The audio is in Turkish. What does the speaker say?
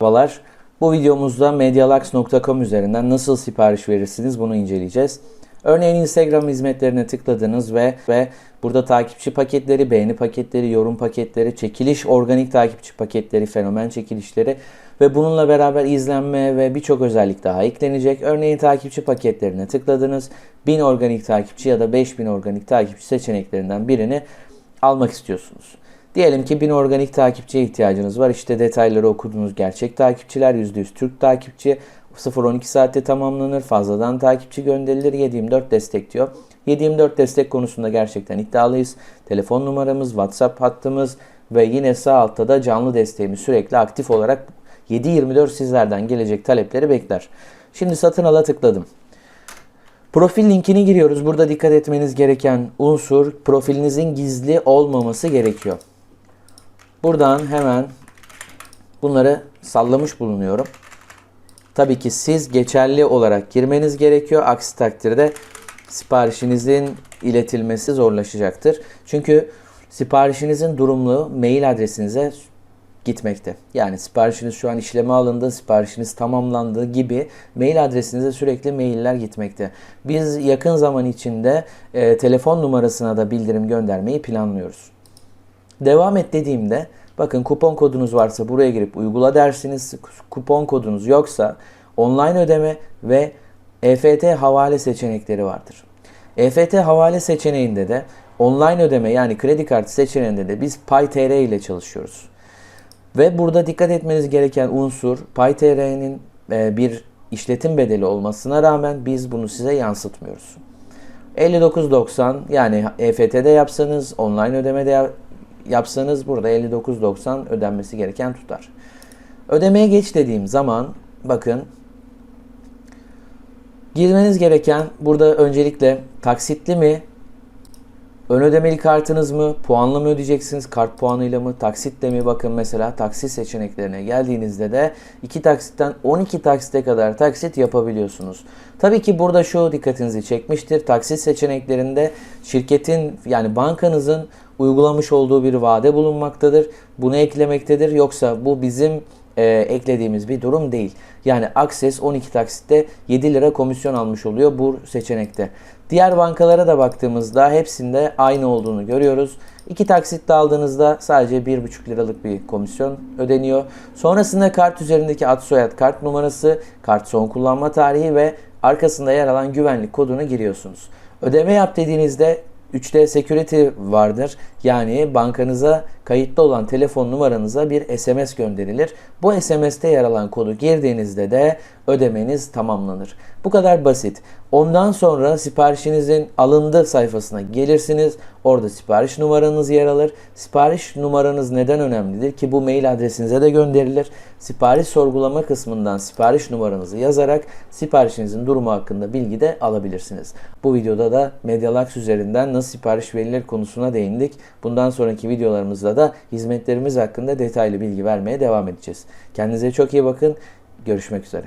Merhabalar. Bu videomuzda medialax.com üzerinden nasıl sipariş verirsiniz bunu inceleyeceğiz. Örneğin Instagram hizmetlerine tıkladınız ve ve burada takipçi paketleri, beğeni paketleri, yorum paketleri, çekiliş, organik takipçi paketleri, fenomen çekilişleri ve bununla beraber izlenme ve birçok özellik daha eklenecek. Örneğin takipçi paketlerine tıkladınız. 1000 organik takipçi ya da 5000 organik takipçi seçeneklerinden birini almak istiyorsunuz. Diyelim ki 1000 organik takipçiye ihtiyacınız var. İşte detayları okudunuz. Gerçek takipçiler %100 Türk takipçi. 0-12 saatte tamamlanır. Fazladan takipçi gönderilir. 724 destek diyor. 724 destek konusunda gerçekten iddialıyız. Telefon numaramız, WhatsApp hattımız ve yine sağ altta da canlı desteğimiz sürekli aktif olarak 7-24 sizlerden gelecek talepleri bekler. Şimdi satın ala tıkladım. Profil linkini giriyoruz. Burada dikkat etmeniz gereken unsur profilinizin gizli olmaması gerekiyor. Buradan hemen bunları sallamış bulunuyorum. Tabii ki siz geçerli olarak girmeniz gerekiyor. Aksi takdirde siparişinizin iletilmesi zorlaşacaktır. Çünkü siparişinizin durumlu mail adresinize gitmekte. Yani siparişiniz şu an işleme alındı, siparişiniz tamamlandı gibi mail adresinize sürekli mailler gitmekte. Biz yakın zaman içinde e, telefon numarasına da bildirim göndermeyi planlıyoruz. Devam et dediğimde bakın kupon kodunuz varsa buraya girip uygula dersiniz. Kupon kodunuz yoksa online ödeme ve EFT havale seçenekleri vardır. EFT havale seçeneğinde de online ödeme yani kredi kartı seçeneğinde de biz PayTR ile çalışıyoruz. Ve burada dikkat etmeniz gereken unsur PayTR'nin e, bir işletim bedeli olmasına rağmen biz bunu size yansıtmıyoruz. 59.90 yani EFT'de yapsanız, online ödemede yapsanız burada 59.90 ödenmesi gereken tutar. Ödemeye geç dediğim zaman bakın girmeniz gereken burada öncelikle taksitli mi, ön ödemeli kartınız mı, puanla mı ödeyeceksiniz, kart puanıyla mı, taksitle mi? Bakın mesela taksit seçeneklerine geldiğinizde de 2 taksitten 12 taksite kadar taksit yapabiliyorsunuz. Tabii ki burada şu dikkatinizi çekmiştir. Taksit seçeneklerinde şirketin yani bankanızın uygulamış olduğu bir vade bulunmaktadır. Bunu eklemektedir. Yoksa bu bizim e, eklediğimiz bir durum değil. Yani Access 12 taksitte 7 lira komisyon almış oluyor bu seçenekte. Diğer bankalara da baktığımızda hepsinde aynı olduğunu görüyoruz. 2 taksitte aldığınızda sadece 1,5 liralık bir komisyon ödeniyor. Sonrasında kart üzerindeki ad soyad kart numarası, kart son kullanma tarihi ve arkasında yer alan güvenlik kodunu giriyorsunuz. Ödeme yap dediğinizde 3D Security vardır. Yani bankanıza kayıtlı olan telefon numaranıza bir SMS gönderilir. Bu SMS'te yer alan kodu girdiğinizde de ödemeniz tamamlanır. Bu kadar basit. Ondan sonra siparişinizin alındı sayfasına gelirsiniz. Orada sipariş numaranız yer alır. Sipariş numaranız neden önemlidir ki bu mail adresinize de gönderilir. Sipariş sorgulama kısmından sipariş numaranızı yazarak siparişinizin durumu hakkında bilgi de alabilirsiniz. Bu videoda da Medialax üzerinden nasıl sipariş verilir konusuna değindik. Bundan sonraki videolarımızda da hizmetlerimiz hakkında detaylı bilgi vermeye devam edeceğiz. Kendinize çok iyi bakın. Görüşmek üzere.